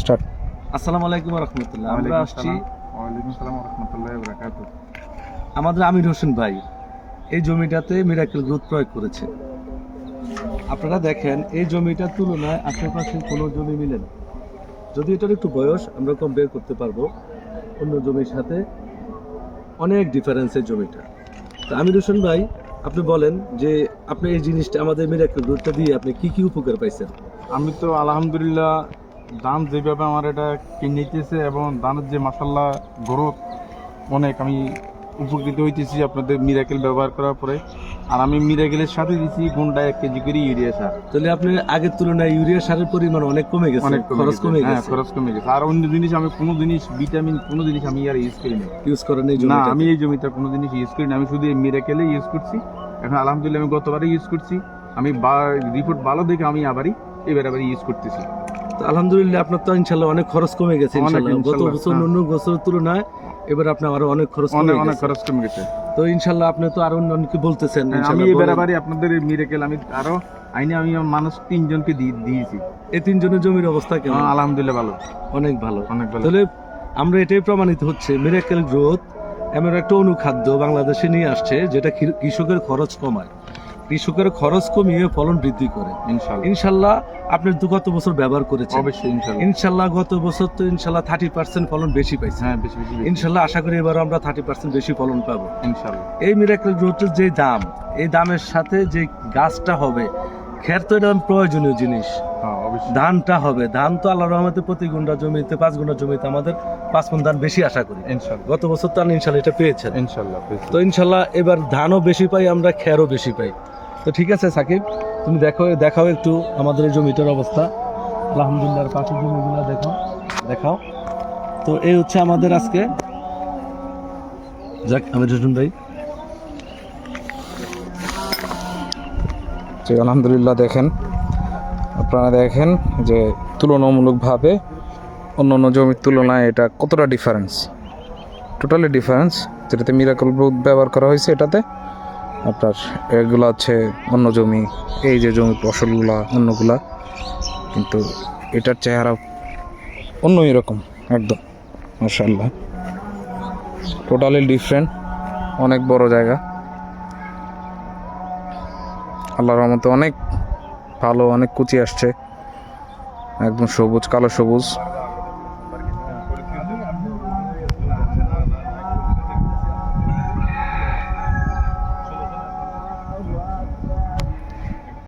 Start আসসালামু আলাইকুম রহমতুল্লাহ আমরা আসছি ওয়ালাইকুম সালাম রহমতুল্লাহ বরাকাত আমাদের আমির হোসেন ভাই এই জমিটাতে মিরাকেল গ্রোথ প্রয়োগ করেছে। আপনারা দেখেন এই জমিটার তুলনায় আশেপাশে কোনো জমি মিলে না। যদি এটার একটু বয়স আমরা কম বের করতে পারব অন্য জমির সাথে। অনেক ডিফারেন্স এই জমিটা। তো আমির হোসেন ভাই আপনি বলেন যে আপনি এই জিনিসটা আমাদের মিরাকেল গ্রোথটা দিয়ে আপনি কি কি উপকার পাইছেন? আমি তো আলহামদুলিল্লাহ ধান যেভাবে আমার এটা কিনেছে এবং ধানের যে মাসাল্লাহ গ্রোথ অনেক আমি উপকৃত হইতেছি আপনাদের মিরাকেল ব্যবহার করার পরে। আর আমি মিরাকেলের সাথে দিচ্ছি গুন্ডা এক কেজি করে ইউরিয়া সার। তাহলে আপনি আগের তুলনায় ইউরিয়া সারের পরিমাণ অনেক কমে গেছে অনেক খরচ কমে হ্যাঁ গেছে। খরচ কমে গেছে। আর অন্য জিনিস আমি কোনো জিনিস ভিটামিন কোনো জিনিস আমি আর ইউজ করি না ইউজ করেন এই না আমি এই জমিটা কোনো জিনিস ইউজ করি না আমি শুধু এই মিরাকেলে ইউজ করছি। এখন আলহামদুলিল্লাহ আমি গতবারে ইউজ করছি। আমি রিপোর্ট ভালো দেখে আমি আবারই এবার আবার ইউজ করতেছি। আলহামদুলিল্লাহ আপনার তো ইনশাল্লাহ অনেক খরচ কমে গেছে ইনশাল্লাহ। গত বছর হ্যাঁ। অন্য বছরের তুলনায় এবার আপনার আরও অনেক খরচ অনেক অনেক খরচ কমে গেছে। তো ইনশাল্লাহ আপনি তো আরও অন্যকে বলতেছেন হ্যাঁ, আমি এবার আপনাদের মিরাকেল আমি আরও আইনে আমি মানুষ তিনজনকে দিয়ে দিয়েছি। এই তিনজনের জমির অবস্থা কেমন? হ্যাঁ, আলহামদুলিল্লাহ ভালো। অনেক ভালো। অনেক ভালো। তাহলে আমরা এটাই প্রমাণিত হচ্ছে মিরাকেল গ্রোথ এমন একটা অনুখাদ্য বাংলাদেশে নিয়ে আসছে যেটা কৃষকের খরচ কমায়। কৃষকের খরচ কমিয়ে ফলন বৃদ্ধি করে ইনশাল্লাহ। আপনি দু গত বছর ব্যবহার করেছেন। ইনশাল্লাহ। গত বছর তো ইনশাল্লাহ থার্টি পার্সেন্ট ফলন বেশি পাইছে হ্যাঁ। ইনশাল্লাহ আশা করি এবার আমরা থার্টি পার্সেন্ট বেশি ফলন পাবো। ইনশাল্লাহ। এই মিরাকেল গ্রোথের যে দাম এই দামের সাথে যে গাছটা হবে খের তো এটা প্রয়োজনীয় জিনিস। হ্যাঁ ধানটা হবে। ধান তো আল্লাহ রহমতে প্রতি গুন্ডা জমিতে পাঁচ গুন্ডা জমিতে আমাদের পাঁচ মন ধান বেশি আশা করি। গত বছর তো ইনশাল্লাহ এটা পেয়েছেন। ইনশাল্লাহ তো ইনশাল্লাহ এবার ধানও বেশি পাই আমরা খেরও বেশি পাই। তো ঠিক আছে, সাকিব, তুমি দেখো, দেখাও একটু আমাদের এই জমিটার অবস্থা। আলহামদুলিল্লাহ, পাশের জমিগুলো দেখো, দেখাও। তো এই হচ্ছে আমাদের আজকে। যাক, আমি রুজন ভাই। যে আলহামদুলিল্লাহ, দেখেন। আপনারা দেখেন যে তুলনামূলকভাবে অন্য অন্য জমির তুলনায় এটা কতটা ডিফারেন্স টোটালি ডিফারেন্স যেটাতে মিরাকল ব্যবহার করা হয়েছে এটাতে। আপনার এগুলো হচ্ছে অন্য জমি, এই যে জমি ফসলগুলা, অন্যগুলা। কিন্তু এটার চেহারা অন্য এরকম একদম মার্শাল্লাহ টোটালি ডিফারেন্ট অনেক বড় জায়গা। আল্লাহর রহমতে অনেক ভালো, অনেক কুচি আসছে। একদম সবুজ, কালো সবুজ।